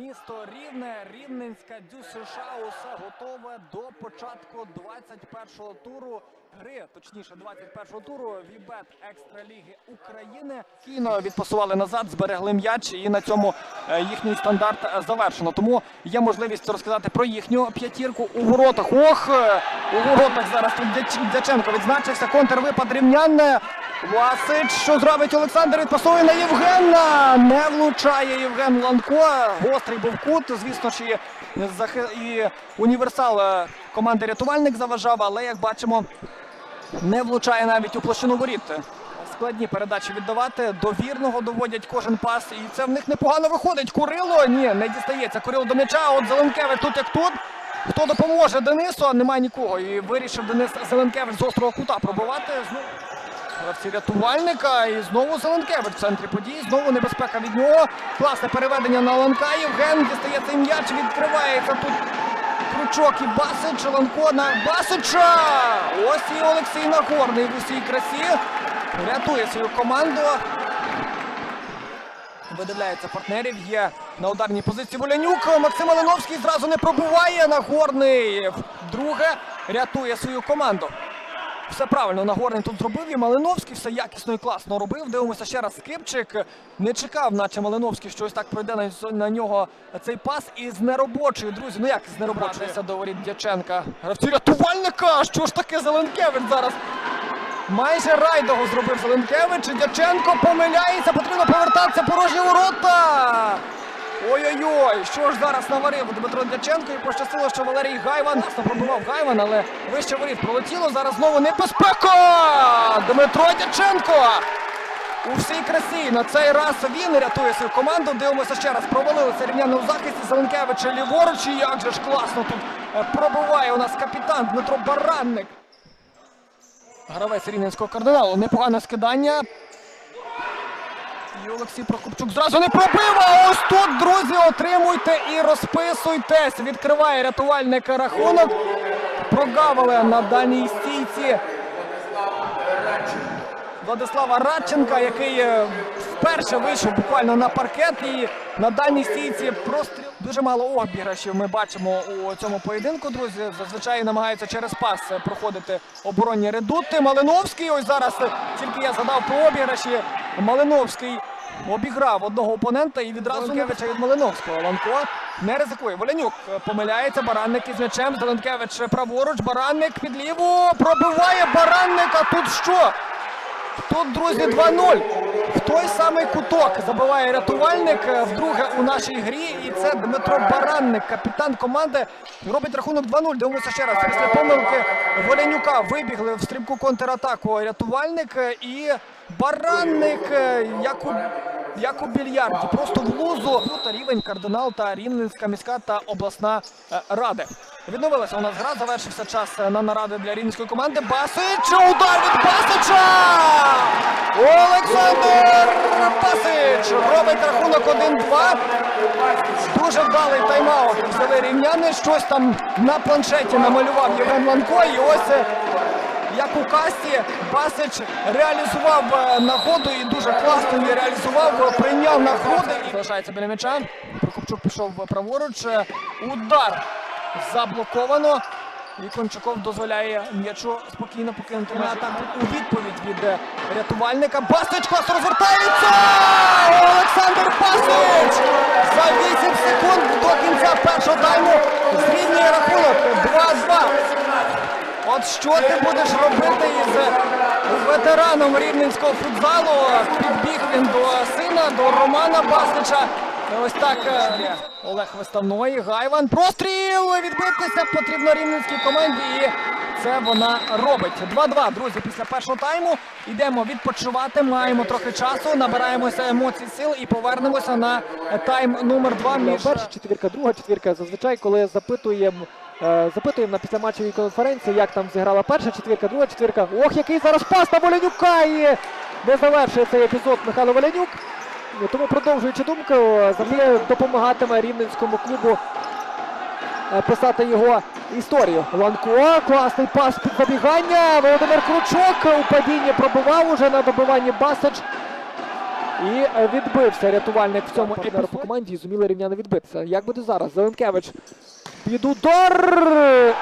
Місто Рівне, Рівненська Дюсиша усе готове до початку 21-го туру гри, точніше 21-го туру Вібет Екстраліги України. Кіно відпасували назад, зберегли м'яч, і на цьому е, їхній стандарт е, завершено. Тому є можливість розказати про їхню п'ятірку у воротах. Ох, е, у воротах зараз тут Дяченко відзначився. Контрвипад рівнян. Васич, що зробить Олександр? Відпасує на Євгена. Не влучає Євген Ланко. Гострий був кут. Звісно ж, і, універсал е, команди рятувальник заважав, але як бачимо, не влучає навіть у площину воріт. Складні передачі віддавати. До вірного доводять кожен пас. І це в них непогано виходить. Курило. Ні, не дістається. Курило до м'яча. От Зеленкевич тут як тут. Хто допоможе Денису, немає нікого. І вирішив Денис Зеленкевич з острого кута пробувати. Гравці рятувальника. І знову Зеленкевич в центрі подій. Знову небезпека від нього. Класне переведення на Ланка. Євген дістає цей м'яч. Відкривається тут Крючок і Басич, Ланко на Басича! Ось і Олексій Нагорний в усій красі. Рятує свою команду. Видивляється партнерів. Є на ударній позиції Волянюк. Максим Малиновський зразу не пробуває. Нагорний вдруге рятує свою команду. Все правильно Нагорний тут зробив і Малиновський все якісно і класно робив. Дивимося ще раз Скипчик. Не чекав, наче Малиновський, що ось так пройде на, на нього цей пас із неробочої, друзі. Ну як з неробочої? Це до воріт Дяченка. Гравці рятувальника! Що ж таке Зеленкевич зараз? Майже райдого зробив Зеленкевич. Дяченко помиляється, потрібно повертатися порожні ворота. Ой-ой-ой, що ж зараз наварив Дмитро Дяченко і пощастило, що Валерій Гайван Ясно пробивав Гайван, але вище воріт пролетіло. Зараз знову небезпека! Дмитро Дяченко! У всій красі на цей раз він рятує свою команду. Дивимося ще раз. Провалилися рівняно у захисті Зеленкевича ліворуч. І як же ж класно тут е, пробиває у нас капітан Дмитро Баранник. Гравець рівненського кардиналу. Непогане скидання. І Олексій Прокопчук зразу не пробив. А ось тут, друзі, отримуйте і розписуйтесь. Відкриває рятувальник рахунок. Прогавили на даній стійці. Владислава Радченка, який е, вперше вийшов буквально на паркет і на дальній стійці простріл. Дуже мало обіграшів ми бачимо у цьому поєдинку, друзі. Зазвичай намагаються через пас проходити оборонні редути. Малиновський, ось зараз тільки я згадав про обіграші. Малиновський обіграв одного опонента і відразу Зеленкевича від Малиновського. Ланко не ризикує. Волянюк помиляється. Баранник із м'ячем. Зеленкевич праворуч. Баранник під ліву. Пробиває Баранник. А тут що? Тут, друзі, 2-0. В той самий куток забиває рятувальник е, вдруге у нашій грі. І це Дмитро Баранник, капітан команди. Робить рахунок 2-0. Дивимося ще раз. Після помилки Волянюка вибігли в стрімку контратаку рятувальник е, і Баранник, е, як у, як у більярді. Просто в лузу. Рівень кардинал та Рівненська міська та обласна е, ради. Відновилася у нас гра, завершився час е, на наради для рівненської команди. Басич! Удар від Басича! Олександр Басич робить рахунок 1-2. Дуже вдалий тайм-аут взяли рівняни. Щось там на планшеті намалював Євген Ланко. І ось як у касті Басич реалізував е, нагоду і дуже класно її реалізував, е, прийняв на груди. і Залишається біля м'яча. Прокопчук пішов праворуч. Е, Удар заблоковано. І Кончаков дозволяє м'ячу спокійно покинути на у відповідь від рятувальника. Басич класно розвертається! Олександр Басич! За 8 секунд до кінця першого тайму зрівнює рахунок 2-2. От що ти будеш робити із ветераном рівненського футзалу? Підбіг він до сина, до Романа Басича. Ось так е, Олег Виставної, Гайван. Простріл! Відбитися потрібно рівненській команді. І це вона робить. 2-2, друзі, після першого тайму. Йдемо відпочивати, маємо трохи часу, набираємося емоцій, сил і повернемося на тайм номер 2 між Перша четвірка, друга четвірка. Зазвичай, коли запитуємо, запитуємо на післяматчевій конференції, як там зіграла перша четвірка, друга четвірка. Ох, який зараз пас на Волянюка! І не завершує цей епізод Михайло Волянюк. Тому продовжуючи думку, завжди допомагатиме рівненському клубу е, писати його історію. Ланко, класний пас під забігання. Володимир Кручок у падінні пробивав уже на добиванні Басич. І е, відбився рятувальник в цьому партнеру по команді і зуміли рівняни відбитися. Як буде зараз? Зеленкевич під удар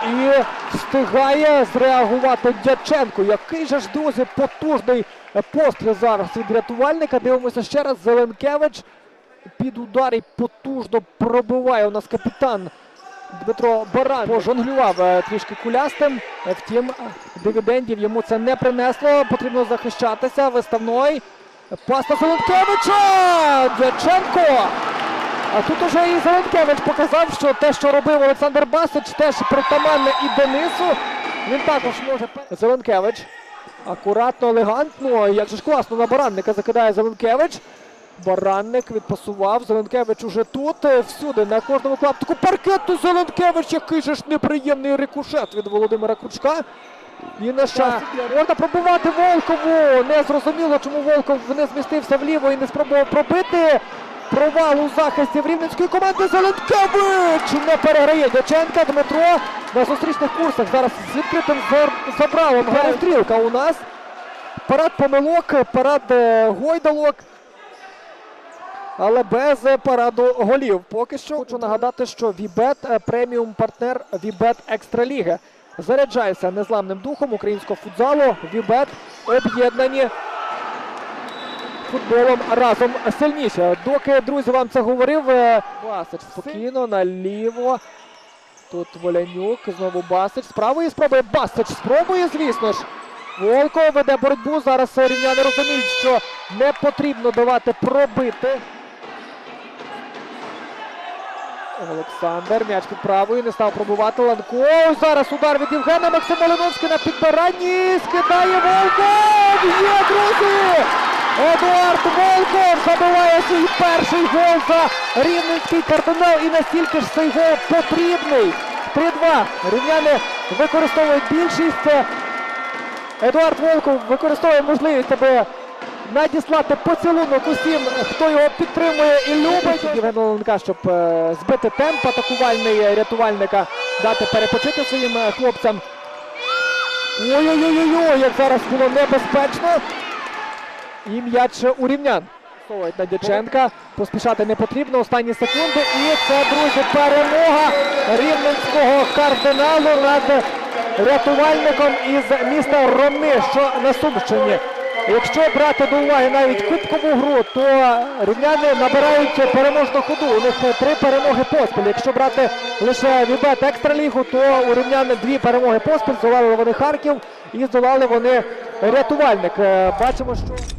і встигає зреагувати Дяченко. Який же ж друзі потужний постріл зараз від рятувальника. Дивимося ще раз. Зеленкевич під удар і потужно пробиває у нас капітан Дмитро Баран. Пожонглював е, трішки кулястим. Втім, дивідендів йому це не принесло. Потрібно захищатися. Виставной. Пас на Зеленкевича! Дяченко! А тут уже і Зеленкевич показав, що те, що робив Олександр Басич, теж притаманне і Денису. Він також може. Зеленкевич. Акуратно, елегантно. Як же ж класно на баранника закидає Зеленкевич. Баранник відпасував. Зеленкевич уже тут. е, Всюди на кожному клаптику паркету Зеленкевич. Який же ж неприємний рикошет від Володимира Кручка. І на щастя, можна пробувати Волкову. Не зрозуміло, чому Волков не змістився вліво і не спробував пробити. Провал у захисті в рівненської команди Зеленкевич не переграє Дяченка Дмитро на зустрічних курсах. Зараз з відкритим забралом грає стрілка у нас. Парад помилок, парад е, гойдалок. Але без параду голів. Поки що хочу нагадати, що Вібет е, преміум партнер Вібет Екстраліги. Заряджайся незламним духом українського футзалу. Вібет об'єднані футболом разом сильніше. Доки друзі вам це говорив, е, Басич спокійно наліво. Тут Волянюк, знову Басич. З правої спробує Басич. Спробує, звісно ж. Волков веде боротьбу. Зараз рівняни розуміють, що не потрібно давати пробити. Олександр, м'яч під правою, не став пробувати Ланко. Зараз удар від Євгена Максим Малиновський на підбиранні. Скидає Волков! Є, друзі! Едуард Волков забиває свій перший гол за рівненський кардинал. І настільки ж цей гол потрібний. 3-2. Рівняни використовують більшість. Едуард Волков використовує можливість, аби надіслати поцілунок усім, хто його підтримує і любить. Лоленка, щоб е, збити темп атакувальний рятувальника, дати перепочити своїм е, хлопцям. Ой-ой-ой, як зараз було небезпечно. І м'яч у рівнян. На Дяченка. Поспішати не потрібно. Останні секунди. І це, друзі, перемога рівненського кардиналу над рятувальником із міста Ромни, що на Сумщині. Якщо брати до уваги навіть кубкову гру, то рівняни набирають переможну ходу. У них три перемоги поспіль. Якщо брати лише Вібет Екстралігу, то у рівняни дві перемоги поспіль. Здолали вони Харків і здолали вони рятувальник. Е, Бачимо, що.